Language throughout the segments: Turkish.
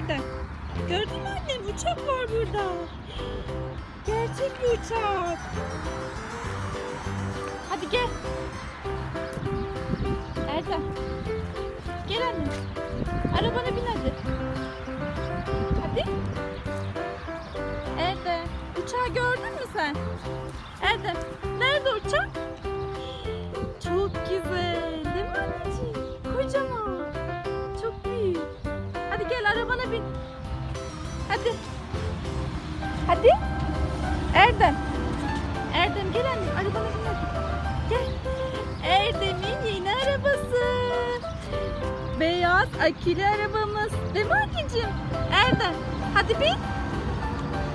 Erdem. Gördün mü annem uçak var burada. Gerçek bir uçak. Hadi gel. Erdem. Gel annem. Arabana bin hadi. Hadi. Erdem. Uçağı gördün mü sen? Erdem. Nerede uçak? Hadi. Hadi. Erdem. Erdem gel anne arabana bin. Gel. Erdem'in yeni arabası. Beyaz akülü arabamız. Değil mi anneciğim? Erdem. Hadi bin.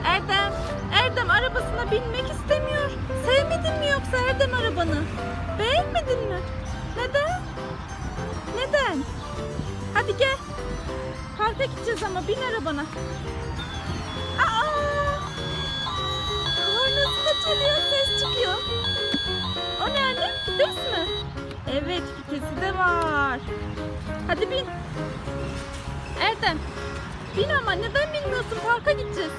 Erdem. Erdem arabasına binmek istemiyor. Sevmedin mi yoksa Erdem arabanı? Beğenmedin mi? Neden? Parka gideceğiz ama bin arabana. Aa! Kornası çalıyor, ses çıkıyor. O ne anne? Vites mi? Evet, vitesi de var. Hadi bin. Erdem, bin ama neden bilmiyorsun? Parka gideceğiz.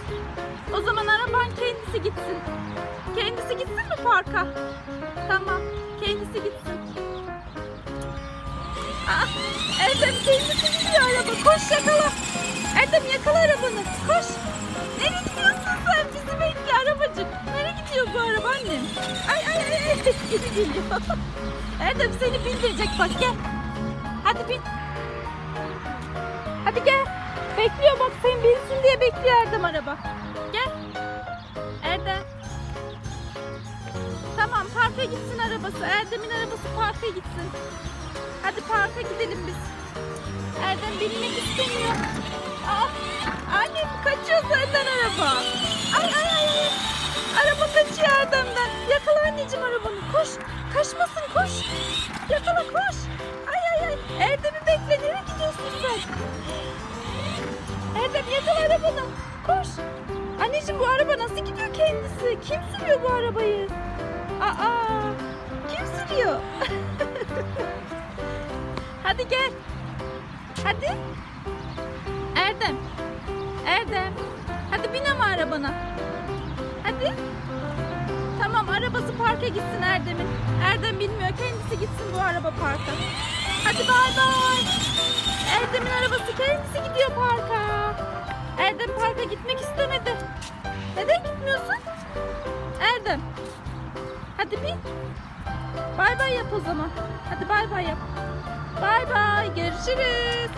O zaman araban kendisi gitsin. Kendisi gitsin mi parka? Tamam, kendisi Kendisi gidiyor araba. Koş yakala. Erdem yakala arabanı. Koş. Nereye gidiyorsun sen? Bizi bekle arabacık. Nereye gidiyor bu araba annem? Ay ay ay ay. Geri geliyor. Erdem seni bindirecek bak gel. Hadi bin. Hadi gel. Bekliyor bak sen binsin diye bekliyor Erdem araba. Gel. Erdem. Tamam parka gitsin arabası. Erdem'in arabası parka gitsin. Hadi parka gidelim biz. Binmek istemiyor. Aa, anne kaçıyor senden araba. Ay ay ay. Araba kaçıyor Erdem'den. Yakala anneciğim arabanı. Koş. Kaçmasın koş. Yakala koş. Ay ay ay. Erdem'i bekle. Nereye gidiyorsun sen? Erdem yakala arabanı. Koş. Anneciğim bu araba nasıl gidiyor kendisi? Kim sürüyor bu arabayı? Aa, kim sürüyor? Hadi gel. Hadi. Erdem. Erdem. Hadi bin ama arabana. Hadi. Tamam arabası parka gitsin Erdem'in. Erdem bilmiyor kendisi gitsin bu araba parka. Hadi bay bay. Erdem'in arabası kendisi gidiyor parka. Erdem parka gitmek istemedi. Neden gitmiyorsun? Erdem. Hadi bin. Bay bay yap o zaman. Hadi bay bay yap. Bay bay görüşürüz.